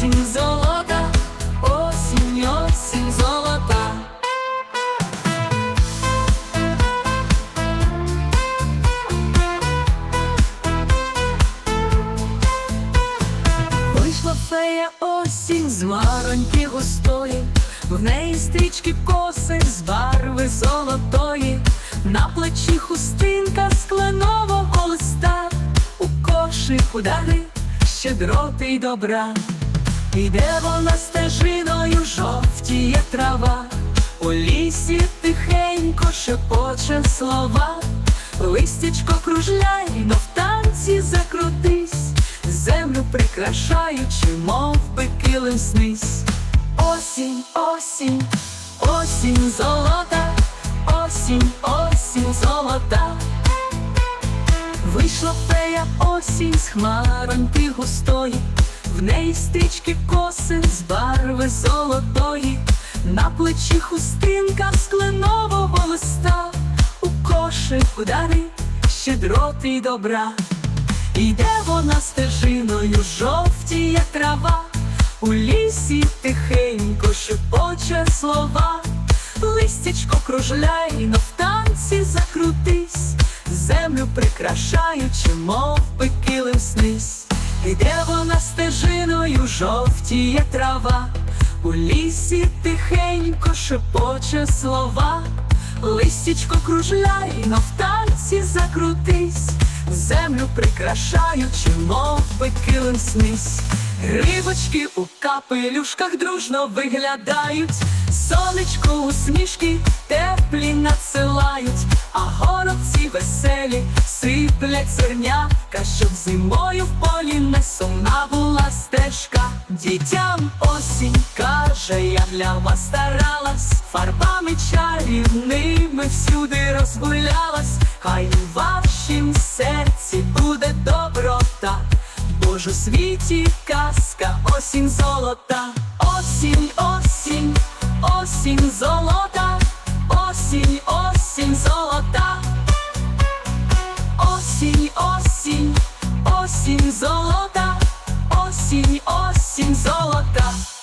осінь золота, осінь, осінь золота. Вийшла фея осінь з мароньки густої, в неї стрічки коси з барви золотої, на плечі хустинка з кленового листа, у кошику дари щедроти й добра. Іде вона стежиною, жовтіє трава, у лісі тихенько шепоче слова, листячко кружляй, но в танці закрутись, землю прикрашаючи, мов би килим снись. Осінь, осінь, осінь золота, осінь, осінь золота. Вийшла фея осінь з хмароньки густої, в неї стрічки коси з барви золотої, на плечі хустинка з кленового листа, у кошику дари щедроти й добра. Іде вона стежиною жовтіє трава, у лісі тихенько шепоче слова, листячко кружляй, но в танці закрутись, землю прикрашаючи, мов би килим снись. Іде вона стежиною жовтіє трава, у лісі тихенько шепоче слова, листячко кружляй, но в танці закрутись, землю прикрашаючи, мов би килим снись. Рибочки у капелюшках дружно виглядають, сонечко усмішки теплі сиплять зернятка, щоб зимою в полі не сумна була стежка. Дітям осінь каже, я для вас старалась, фарбами чарівними всюди розгулялась, хай у вашім серці буде доброта. Бо у світі казка, осінь золота, осінь, осінь, осінь золота. осінь золота.